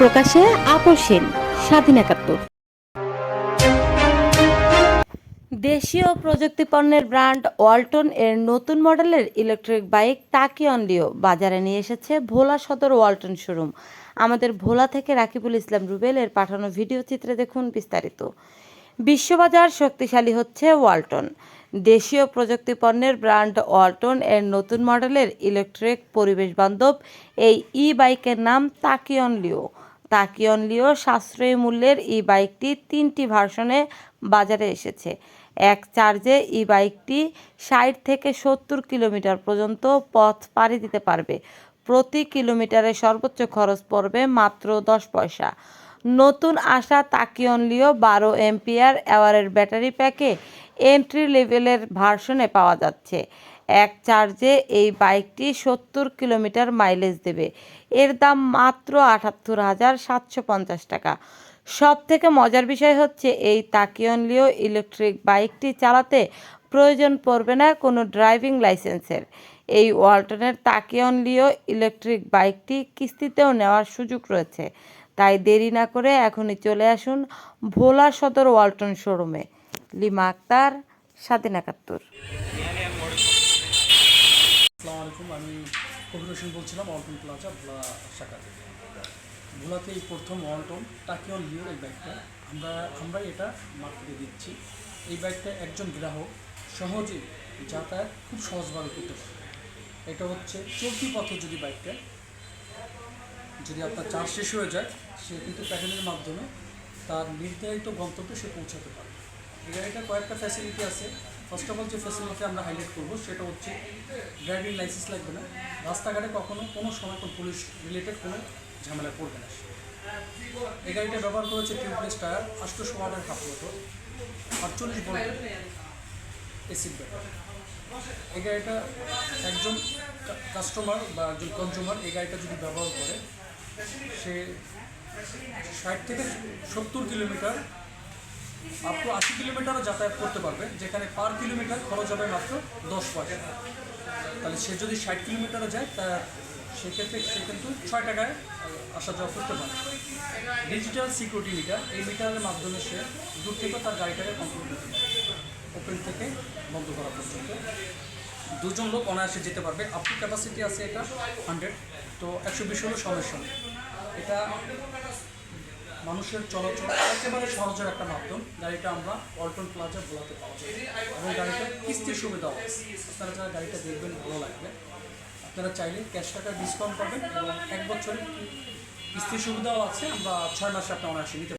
প্রকাশে আপোষহীন স্বাধীন একাত্তর। দেশীয় প্রযুক্তি পণ্যের ব্র্যান্ড ওয়ালটন এর নতুন মডেলের ইলেকট্রিক বাইক টাকি অনলিও বাজারে নিয়ে এসেছে ভোলা সদর ওয়ালটন শোরুম। আমাদের ভোলা থেকে রাকিবুল ইসলাম রুবেল এর পাঠানো ভিডিও চিত্রে দেখুন বিস্তারিত। বিশ্ববাজার শক্তিশালী হচ্ছে ওয়ালটন। দেশীয় প্রযুক্তি পণ্যের ব্র্যান্ড ওয়ালটন এর নতুন মডেলের ইলেকট্রিক পরিবেশ বান্ধব এই ই বাইকের নাম তাকিয়ন লিও। তাকিয়ন লিও সাশ্রয়ী মূল্যের ই বাইকটি তিনটি ভার্সনে বাজারে এসেছে। এক চার্জে ই বাইকটি ষাট থেকে সত্তর কিলোমিটার পর্যন্ত পথ পাড়ি দিতে পারবে। প্রতি কিলোমিটারে সর্বোচ্চ খরচ পড়বে মাত্র দশ পয়সা। নতুন আসা তাকিয়ন লিও বারো এমপিআর অ্যাওয়ারের ব্যাটারি প্যাকে এন্ট্রি লেভেলের ভার্সনে পাওয়া যাচ্ছে। এক চার্জে এই বাইকটি সত্তর কিলোমিটার মাইলেজ দেবে। এর দাম মাত্র আটাত্তর হাজার সাতশো পঞ্চাশ টাকা। সব থেকে মজার বিষয় হচ্ছে, এই তাকিয়ন লিও ইলেকট্রিক বাইকটি চালাতে প্রয়োজন পড়বে না কোনো ড্রাইভিং লাইসেন্সের। এই ওয়ালটনের তাকিয়ন লিও ইলেকট্রিক বাইকটি কিস্তিতেও নেওয়ার সুযোগ রয়েছে। তাই দেরি না করে এখনই চলে আসুন ভোলা সদর ওয়ালটন শোরুমে। লিমা আক্তার, স্বাধীন একাত্তর। আলাইকুম। আমি কবির হোসেন বলছিলাম, অল্টন প্লাজা, ভোলা শাখা থেকে। ভোলাতে এই প্রথম অল্টন টাকিয়ন লিওর এই ব্যাগটা। আমরা, আমরাই এটা মার্কেটে দিচ্ছি। এই ব্যাগটা একজন গ্রাহক সহজেই যাতায়াত খুব সহজভাবে করতে পারে। এটা হচ্ছে চলতি পথে যদি বাইকটা যদি আপনার চার্জ শেষ হয়ে যায়, সে কিন্তু প্যাডেলের মাধ্যমে তার নির্ধারিত গন্তব্যে সে পৌঁছাতে পারে এই গাড়িটার কয়েকটা ফ্যাসিলিটি আছে। ফার্স্ট অফ অল যে ফ্যাসিলিটি আমরা হাইলাইট করব, সেটা হচ্ছে ড্রাইভিং লাইসেন্স লাগবে না। রাস্তাঘাটে কখনো কোনো সময় কোনো পুলিশ রিলেটেড কোনো ঝামেলা পড়বে না। এই গাড়িটা ব্যবহার করেছে টিউবলেস টায়ার আটশোশো ওয়াটের হাফ মোটর আটচল্লিশ ভোল্টের এসি ব্যাটারি এই গাড়িটা একজন কাস্টমার বা একজন কনজিউমার এই গাড়িটা যদি ব্যবহার করে, সে ষাট থেকে সত্তর কিলোমিটার আপ টু আশি কিলোমিটারও যাতায়াত করতে পারবে, যেখানে পার কিলোমিটার খরচ হবে মাত্র দশ পয়সা। তাহলে সে যদি ষাট কিলোমিটারও যায়, তা সেক্ষেত্রে সে কিন্তু ছয় টাকায় আসা যাওয়া করতে পারে ডিজিটাল সিকিউরিটি মিটার এই মিটারের মাধ্যমে সে দূর থেকে তার গাড়িটাকে কন্ট্রোল করতে ওপেন থেকে বন্ধ করা পর্যন্ত। দুজন লোক অনায়াসে যেতে পারবে। আপটু ক্যাপাসিটি আছে এটা হান্ড্রেড তো একশো বিশ হলো সমস্যা এটা মানুষের চলাচল একেবারে সহজের একটা মাধ্যম। গাড়িটা আমরা অল্টন প্লাজা বোলাতে পাওয়া যায়। এবং গাড়িটা কিস্তির সুবিধা আছে। আপনারা যারা গাড়িটা দেখবেন, ভালো লাগবে। আপনারা চাইলে ক্যাশ টাকা ডিসকাউন্ট পাবেন এবং এক বছরের কিস্তির সুবিধাও আছে। আমরা ছয় মাসে আপনার অনায়াসে নিতে